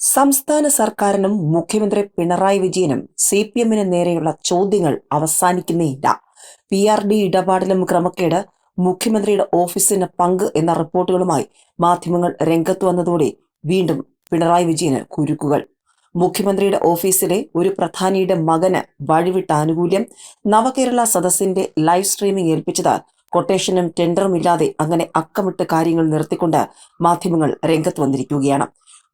സംസ്ഥാന സർക്കാരിനും മുഖ്യമന്ത്രി പിണറായി വിജയനും സി പി എമ്മിന് നേരെയുള്ള ചോദ്യങ്ങൾ അവസാനിക്കുന്നേയില്ല. പി ആർ ഡി ഇടപാടിലും ക്രമക്കേട് മുഖ്യമന്ത്രിയുടെ ഓഫീസിന് പങ്ക് എന്ന റിപ്പോർട്ടുകളുമായി മാധ്യമങ്ങൾ രംഗത്ത് വന്നതോടെ വീണ്ടും പിണറായി വിജയന് കുരുക്കുകൾ. മുഖ്യമന്ത്രിയുടെ ഓഫീസിലെ ഒരു പ്രധാനിയുടെ മകന് വഴിവിട്ട ആനുകൂല്യം നവകേരള സദസ്സിന്റെ ലൈവ് സ്ട്രീമിംഗ് ഏൽപ്പിച്ചത് കൊട്ടേഷനും ടെൻഡറും ഇല്ലാതെ അങ്ങനെ അക്കമിട്ട് കാര്യങ്ങൾ നിർത്തിക്കൊണ്ട് മാധ്യമങ്ങൾ രംഗത്ത് വന്നിരിക്കുകയാണ്.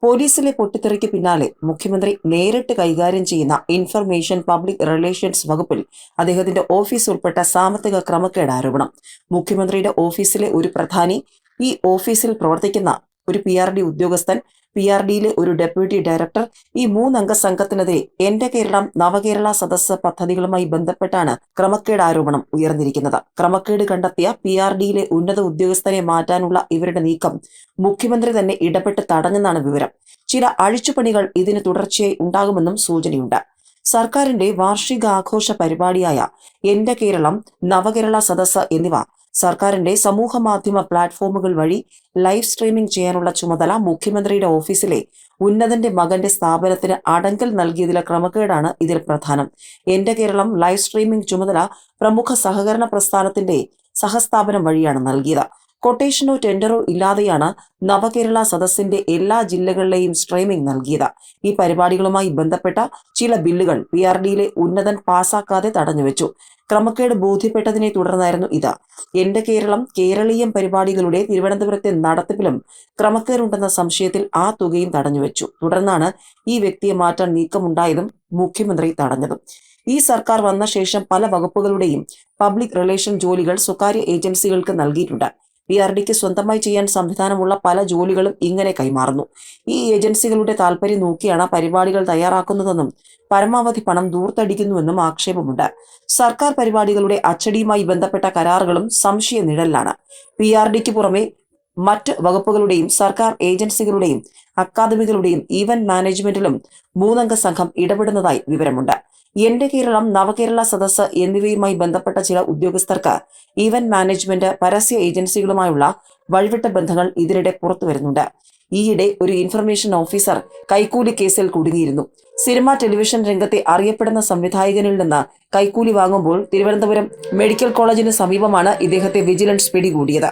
പോലീസിലെ പൊട്ടിത്തെറിക്ക് പിന്നാലെ മുഖ്യമന്ത്രി നേരിട്ട് കൈകാര്യം ചെയ്യുന്ന ഇൻഫർമേഷൻ പബ്ലിക് റിലേഷൻസ് വകുപ്പിൽ അദ്ദേഹത്തിന്റെ ഓഫീസ് ഉൾപ്പെട്ട സാമ്പത്തിക ക്രമക്കേട് ആരോപണം മുഖ്യമന്ത്രിയുടെ ഓഫീസിലെ ഒരു പ്രധാനി ഈ ഓഫീസിൽ പ്രവർത്തിക്കുന്ന ഒരു പി ആർ ഡി ഉദ്യോഗസ്ഥൻ പി ആർ ഡിയിലെ ഒരു ഡെപ്യൂട്ടി ഡയറക്ടർ ഈ മൂന്നംഗ സംഘത്തിനെതിരെ എന്റെ കേരളം നവകേരള സദസ്സ് പദ്ധതികളുമായി ബന്ധപ്പെട്ടാണ് ക്രമക്കേട് ആരോപണം ഉയർന്നിരിക്കുന്നത്. ക്രമക്കേട് കണ്ടെത്തിയ പി ആർ ഡിയിലെ ഉന്നത ഉദ്യോഗസ്ഥനെ മാറ്റാനുള്ള ഇവരുടെ നീക്കം മുഖ്യമന്ത്രി തന്നെ ഇടപെട്ട് തടഞ്ഞെന്നാണ് വിവരം. ചില അഴിച്ചുപണികൾ ഇതിന് തുടർച്ചയായി ഉണ്ടാകുമെന്നും സൂചനയുണ്ട്. സർക്കാരിന്റെ വാർഷികാഘോഷ പരിപാടിയായ എന്റെ കേരളം നവകേരള സദസ്സ് എന്നിവ സർക്കാരിന്റെ സമൂഹ മാധ്യമ പ്ലാറ്റ്ഫോമുകൾ വഴി ലൈവ് സ്ട്രീമിംഗ് ചെയ്യാനുള്ള ചുമതല മുഖ്യമന്ത്രിയുടെ ഓഫീസിലെ ഉന്നതന്റെ മകന്റെ സ്ഥാപനത്തിന് അടങ്കൽ നൽകിയതിലെ ക്രമക്കേടാണ് ഇതിൽ പ്രധാനം. എന്റെ കേരളം ലൈവ് സ്ട്രീമിംഗ് ചുമതല പ്രമുഖ സഹകരണ പ്രസ്ഥാനത്തിന്റെ സഹസ്ഥാപനം വഴിയാണ് നൽകിയത്. കൊട്ടേഷനോ ടെൻഡറോ ഇല്ലാതെയാണ് നവകേരള സദസ്സിന്റെ എല്ലാ ജില്ലകളിലെയും സ്ട്രീമിംഗ് നൽകിയത്. ഈ പരിപാടികളുമായി ബന്ധപ്പെട്ട ചില ബില്ലുകൾ പി ആർ ഡിയിലെ ഉന്നതൻ പാസാക്കാതെ തടഞ്ഞുവെച്ചു. ക്രമക്കേട് ബോധ്യപ്പെട്ടതിനെ തുടർന്നായിരുന്നു ഇത്. എന്റെ കേരളം കേരളീയം പരിപാടികളുടെ തിരുവനന്തപുരത്തെ നടത്തിപ്പിലും ക്രമക്കേടുണ്ടെന്ന സംശയത്തിൽ ആ തുകയും തടഞ്ഞുവെച്ചു. തുടർന്നാണ് ഈ വ്യക്തിയെ മാറ്റാൻ നീക്കമുണ്ടായതും മുഖ്യമന്ത്രി തടഞ്ഞതും. ഈ സർക്കാർ വന്ന ശേഷം പല വകുപ്പുകളുടെയും പബ്ലിക് റിലേഷൻ ജോലികൾ സ്വകാര്യ ഏജൻസികൾക്ക് നൽകിയിട്ടുണ്ട്. പി ആർ ഡിക്ക് സ്വന്തമായി ചെയ്യാൻ സംവിധാനമുള്ള പല ജോലികളും ഇങ്ങനെ കൈമാറുന്നു. ഈ ഏജൻസികളുടെ താല്പര്യം നോക്കിയാണ് പരിപാടികൾ തയ്യാറാക്കുന്നതെന്നും പരമാവധി പണം ദൂർത്തടിക്കുന്നുവെന്നും ആക്ഷേപമുണ്ട്. സർക്കാർ പരിപാടികളുടെ അച്ചടിയുമായി ബന്ധപ്പെട്ട കരാറുകളും സംശയ നിഴലിലാണ് പി ആർ ഡിക്ക് പുറമെ മറ്റ് വകുപ്പുകളുടെയും സർക്കാർ ഏജൻസികളുടെയും അക്കാദമികളുടെയും ഇവന്റ് മാനേജ്മെന്റിലും മൂന്നംഗ സംഘം ഇടപെടുന്നതായി വിവരമുണ്ട്. എന്റെ കേരളം നവകേരള സദസ്സ് എന്നിവയുമായി ബന്ധപ്പെട്ട ചില ഉദ്യോഗസ്ഥർക്ക് ഇവന്റ് മാനേജ്മെന്റ് പരസ്യ ഏജൻസികളുമായുള്ള വഴിവിട്ട ബന്ധങ്ങൾ ഇതിനിടെ പുറത്തു വരുന്നുണ്ട്. ഈയിടെ ഒരു ഇൻഫർമേഷൻ ഓഫീസർ കൈക്കൂലി കേസിൽ കുടുങ്ങിയിരുന്നു. സിനിമ ടെലിവിഷൻ രംഗത്തെ അറിയപ്പെടുന്ന സംവിധായകനിൽ നിന്ന് കൈക്കൂലി വാങ്ങുമ്പോൾ തിരുവനന്തപുരം മെഡിക്കൽ കോളേജിന് സമീപമാണ് ഇദ്ദേഹത്തെ വിജിലൻസ് പിടികൂടിയത്.